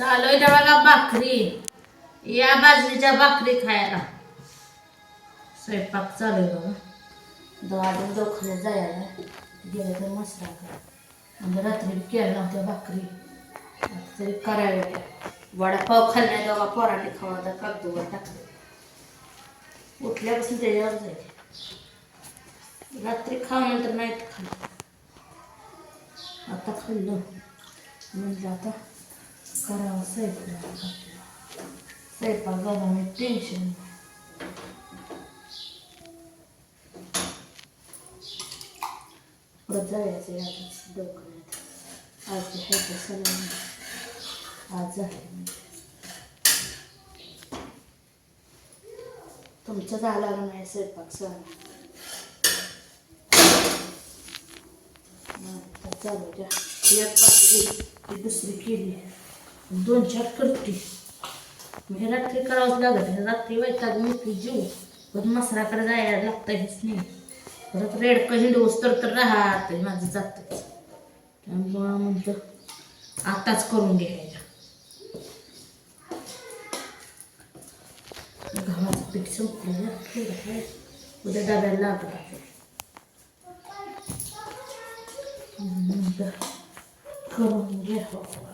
चालू त्या बघा भाकरी. या बाजरीच्या भाकरी खायला. स्वयंपाक चालू आहे बघा. दवाखान्यात दवाखान्यात जायला. गेलं तर मसाला म्हणजे रात्री केलं नव्हत्या भाकरी. तरी कराव्या वडापाव खाल्ल्या दोघा पोरांनी खावा तर कागदोवर टाकले. उठल्यापासून त्याच्यावर जाईल रात्री खाव नंतर नाही खाल्लं. आता खाल्लं. म्हणजे आता करावं स्वयंपाक स्वयंपाक झाला टेन्शन परत जायचं आहे आजच दवाखान्यात आज आहे ते सलाम आज आहे म्हणजे तुमचं झाला का नाही स्वयंपाक सण आता चालू दोन चार करते. मी रात्री करावंच लागत रात्री वैताग मोठी जीव? पण मसराकडे जायला लागतं हेच नाही. परत रेड हिंडवूस तर तर राहत माझं जातच. त्यामुळं म्हणतं आताच करून घ्यायला. गव्हाचं पीठ संपलं ना. थोडं उद्या डब्याला लागला करून घ्यावं.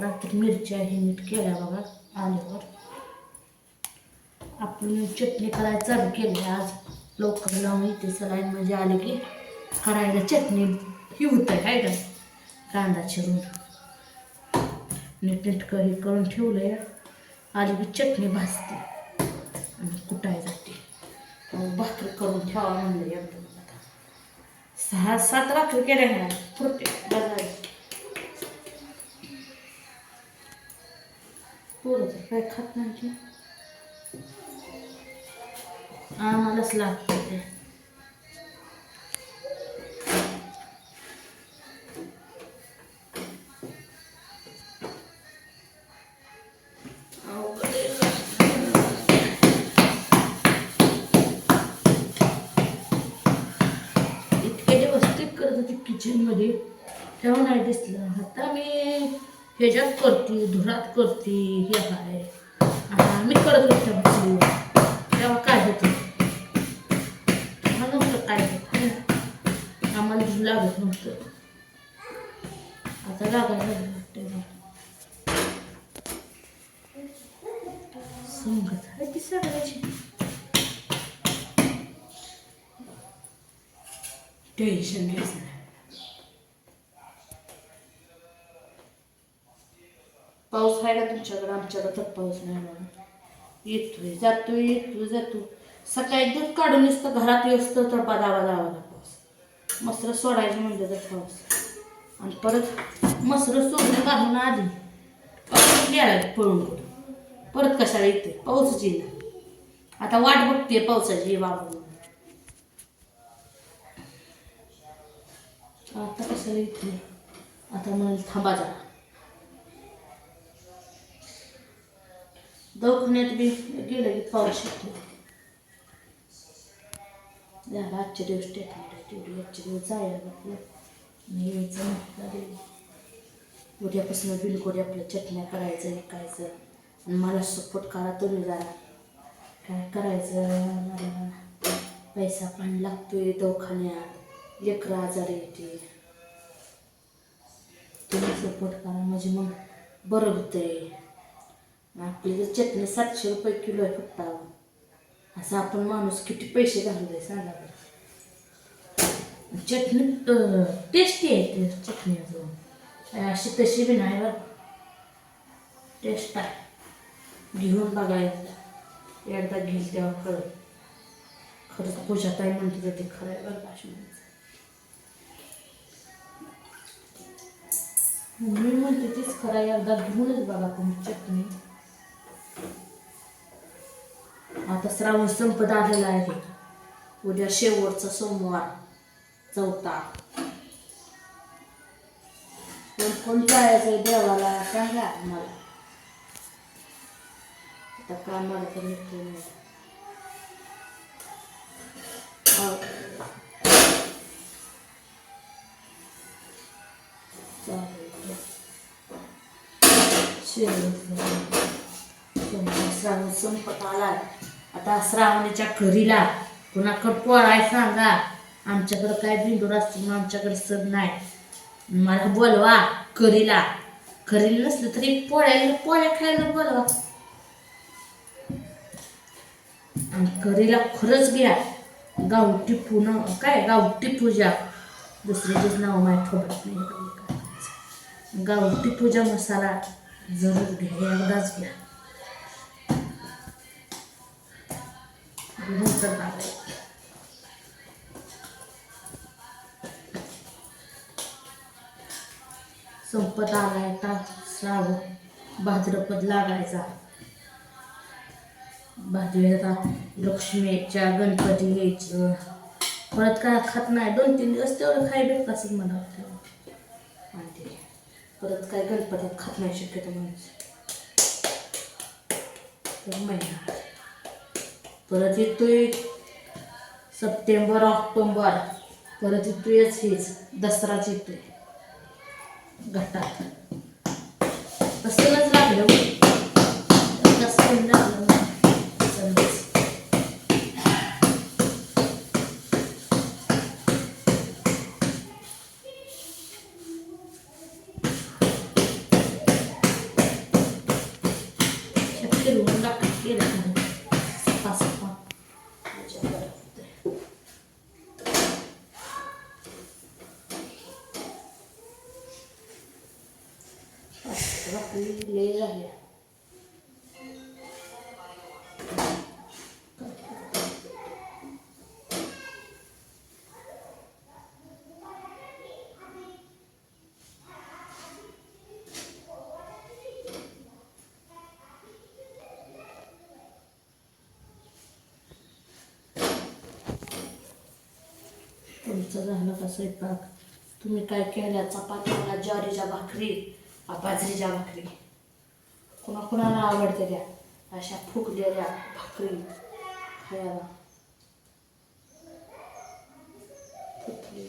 रात्री मिरच्या हे नीट केल्या बघा आल्यावर. आपण चटणी करायला चालू केली आज. लवकर लावून इथे सलाईन म्हणजे आले की करायला चटणी ही होत आहे काय का कांदा चिरून. नीट नीटकं हे करून ठेवलंय. आली की चटणी भाजते. आणि कुटाय जाते. भाकरी करून ठेवा म्हणलं एकदम आता सहा सात भाकरी केल्या फुरते पुरते बाजारात काय खात नाही की आम्हालाच लागतं ते. इतके दिवस ते करत होते किचनमध्ये तेव्हा नाही दिसलं. ह्याच्यात करते धुरात करते हे काय आता मी करत होते तेव्हा काय होतं? तेव्हा नव्हतं काय होत? आम्हाला धूर लागत नव्हतं. आता लागायला लागलं वाटतं मला. संगत आहे. ती सगळ्याची टेन्शन घ्यायचं नाही पाऊस आहे का तुमच्याकडे आमच्याकडे तर पाऊस नाही म्हणून. येतोय जातोय येतोय जातो सकाळी दूध काढून नुसतं घरात येतो तर बदावा लावायला पाऊस मसरं सोडायचं म्हणजे तर पाऊस. आणि परत मसरं सोडून काढून आली. पाऊस गेला पळून पडून परत कशाला येते पाऊसच येईल आता वाट बघते पावसाची बाबू आता कशाला येते आता म्हणाल थांबा जा दवाखान्यात बी गेलं की पाऊस येतो झाला आजचे दिवस स्टेटमेंट तेवढी आजचे दिवस जायला आपलं आणि म्हटलं गेलं उद्यापासून बिलकुल आपल्या चटण्या करायचं विकायचं आणि मला सपोर्ट करा तुम्ही जरा काय करायचं मला पैसा पण लागतोय दवाखान्यात लेकरं आजार येते तुम्ही सपोर्ट करा म्हणजे मग बरं होतंय आपली जर चटणी सातशे रुपये किलो आहे फक्त असं आपण माणूस किती पैसे घालू सांगा बरं. चटणी टेस्टी आहे ते चटणी अजून. अशी तशी बी नाही बरं. टेस्ट आहे. घेऊन बघायचं एकदा. घेईल तेव्हा खरं खरंच पूजा आहे म्हणते तर ते खरं आहे बरं भाषण मी म्हणते तीच खरं एकदा घेऊनच बघा तुम्ही चटणी. आता श्रावण संपत आलेला आहे. उद्या शेवटचा सोमवार चौथा. पण कोण जायचं देवाला? काय मला? आता कामाला तर निघतो हो. श्रावण संपत आला आहे आता श्रावणीच्या घरीला कुणाकडं पोळाय सांगा? आमच्याकडं काय बिंदूर असतो म्हणून आमच्याकडे सण नाही. मला बोलवा करीला. करीला नसलं तरी पोळ्याला पोळ्या खायला बोलवा. आणि करीला खरंच घ्या. गावठी पुन काय? गावठी पूजा. दुसऱ्याचेच नाव माहीत ठोकत नाही. गावठी पूजा मसाला जरूर घ्या. एकदाच घ्या. घेऊन तर टाकायचं. संपत आलाय का श्रावण भाद्रपद लागायचा. भाद्रेला लक्ष्मीच्या गणपती यायचं परत काय खात नाही. दोन तीन दिवस तेवढं खाय भेटत असेल मला वाटतं. आणि ते परत काय गणपतीत खात नाही शक्यतो माणूस. तर महिना. परत येतोय सप्टेंबर ऑक्टोबर. परत येतोयच हेच दसराच येतोय. घटात. तसंच लागलं तसं लागलं शक्य होऊन टाका तुमचं झालं का स्वयंपाक? तुम्ही काय केल्या चपात्या ज्वारीच्या भाकरी बाजरीच्या भाकरी. कुणा कुणाला आवडते त्या? अशा फुगलेल्या भाकरी खायला. भाकरी.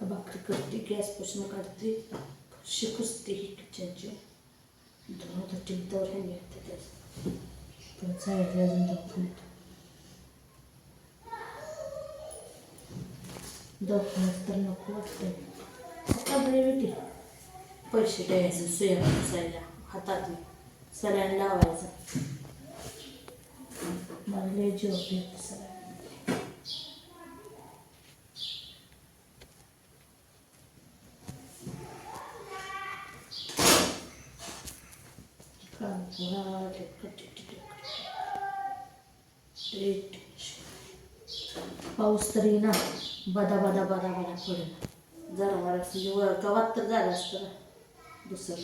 तर भाकरी करते गॅसपासून काढते. शिकसते ही किचनची दोन होते तर हे निघते त्याच परत साईडला अजून दाखवून दवाखान्यात तर नको वाटतं आता बरी होती पैसे द्यायचे सुया पुसायला हातातले सलाईन लावायचं. मला लय जीव येते पाऊस तरी ना बदा बदा बदा बदा पडेल. जरा मला म्हणजे गवात तर झालं असतं दुसरं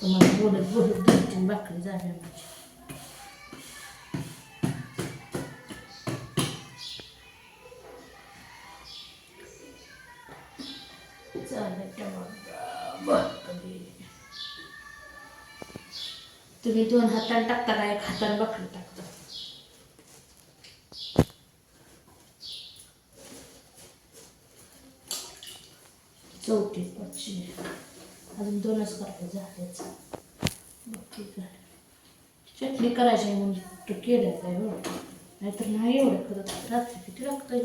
तुम्हाला बोलत बोलत दोन तीन बाकरी झाल्या माझ्या म्हणजे. चालेल तेव्हा. भाकरी तुम्ही दोन हाताने टाकता का? एक हाताने बकरी टाकता. चौथी पाचशे अजून दोनच करायचं झालेच. चटणी करायची आहे म्हणून तू केलं काय हो नाहीतर नाही एवढं करत. रात्री किती लागतं